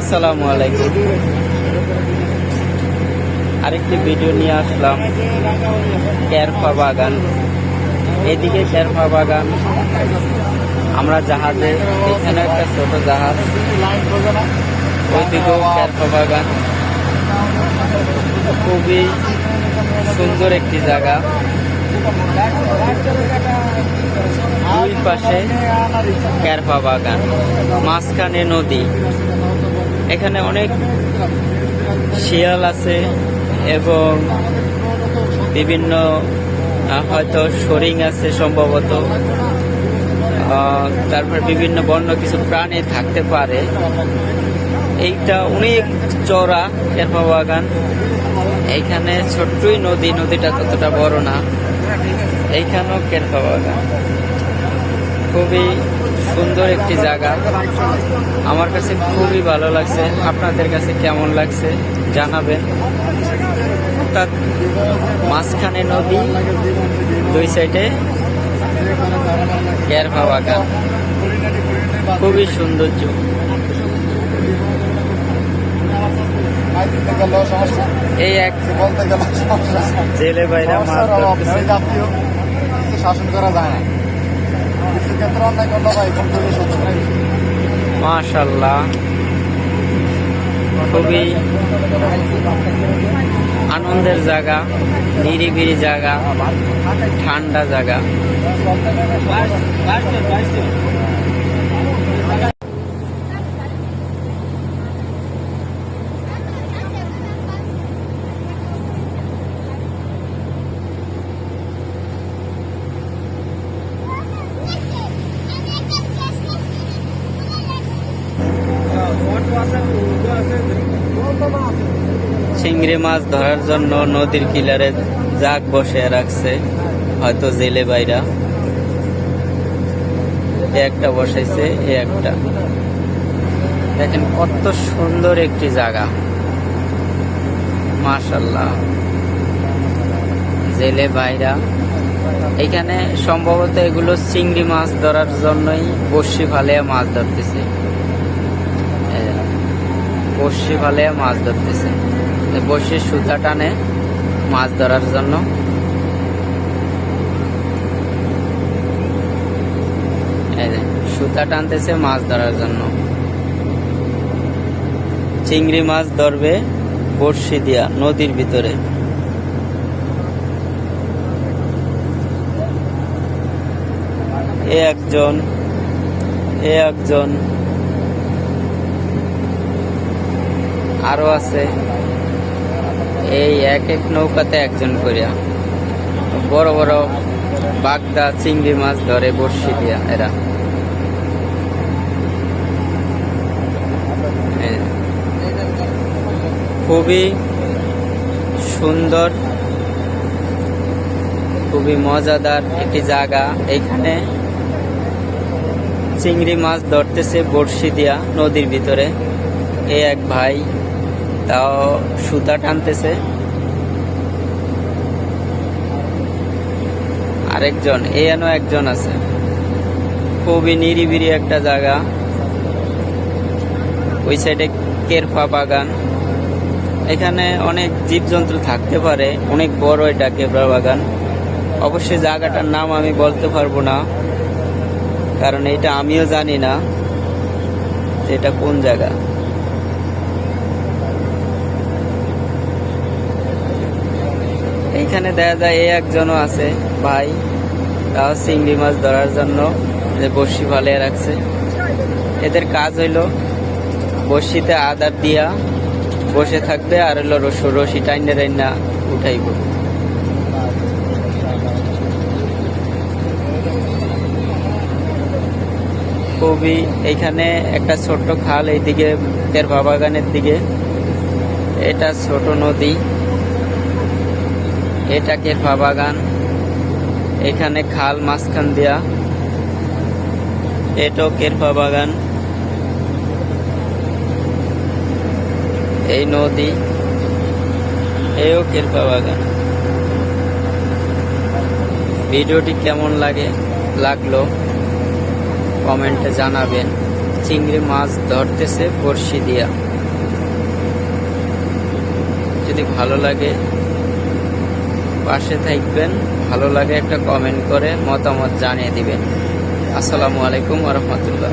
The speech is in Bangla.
আসসালামু আলাইকুম। আরেকটি ভিডিও নিয়ে আসলাম ক্যারফা বাগান। এদিকে ক্যারফা বাগান, আমরা জাহাজে এখানে একটা ছোট জাহাজ। ওইদিকেও ক্যারফা বাগান। খুবই সুন্দর একটি জায়গা। দুই পাশে ক্যারফা বাগান, মাঝখানে নদী। এখানে অনেক শিয়াল আছে এবং বিভিন্ন হয়তো সরিং আছে সম্ভবত। তারপর বিভিন্ন বন্য কিছু প্রাণী থাকতে পারে। এইটা অনেক চড়া ক্যারফা বাগান। এইখানে ছোট্টই নদী, নদীটা ততটা বড় না। এইখানেও ক্যারফা বাগান। খুবই সুন্দর একটি জায়গা। আমার কাছে খুবই ভালো লাগছে। আপনাদের কাছে কেমন লাগছে জানাবেন। অর্থাৎ মাঝখানে নদী, দুই সাইডে ক্যারফা বাগান খুবই সৌন্দর্য। এই এক জেলে বাইরে শাসন করা যায় না কোন থেকে সহ্য করা মাশাল্লাহ খুবই আনন্দের জায়গা নিরিবিরি জায়গা ঠান্ডা জায়গা। চিংড়ি মাছ ধরার জন্য নদীর কিলারে জাগ বসে রাখছে, হয়তো জেলে বাইরা। একটা বসাইছে, এ একটা। দেখেন কত সুন্দর একটি জায়গা। মাশাল্লাহ জেলে বাইরা। এখানে সম্ভবত এগুলো চিংড়ি মাছ ধরার জন্যই বর্ষি ফালিয়া মাছ ধরতেছে। বর্ষি ফালিয়া মাছ ধরতেছে। বর্ষির সুতা টানে মাছ ধরার জন্য। সুতা টানতেছে মাছ ধরার জন্য। চিংড়ি মাছ ধরবে বর্ষি দিয়া নদীর ভিতরে। এ একজন এ একজন। আরও আছে। এই এক এক নৌকাতে একজন করিয়া বড় বড় বাগদা চিংড়ি মাছ ধরে বর্ষি দিয়া এরা। খুবই সুন্দর, খুবই মজাদার একটি জায়গা। এখানে চিংড়ি মাছ ধরতেছে বড়শি দিয়া নদীর ভিতরে। এ এক ভাই তাও সুতা টানতেছে। আরেকজন, এ এনো একজন আছে। খুবই নিরিবিরি একটা জায়গা। ওই সাইডে কেরফা বাগান। এখানে অনেক জীবজন্তু থাকতে পারে, অনেক বড় এটা কেরফা বাগান। অবশ্যই জায়গাটার নাম আমি বলতে পারব না, কারণ এটা আমিও জানি না এটা কোন জায়গা। এইখানে দেখা যায় এই একজনও আছে, ভাই। তাও চিংড়ি মাছ ধরার জন্য বড়শি ফালিয়ে রাখছে। এদের কাজ হইল বড়শিতে আদার দিয়া বসে থাকবে আর হলো রসু রশি টাইনে টাইনা উঠাইব। খুবই এখানে একটা ছোট্ট খাল এইদিকে তেরভা বাগানের দিকে। এটা ছোট নদী। এটা কেরফা বাগান এখানে খাল মাঝখান দিয়া। এটাও কেরফা বাগান এই নদী। এও কেরফা বাগান ভিডিওটি কেমন লাগে, লাগল, কমেন্টে জানাবেন। চিংড়ি মাছ ধরতেছে বড়শি দিয়া। যদি ভালো লাগে পাশে থাকবেন ভালো লাগে একটা কমেন্ট করে মতামত জানিয়ে দিবেন। আসসালামু আলাইকুম রহমতুল্লাহ।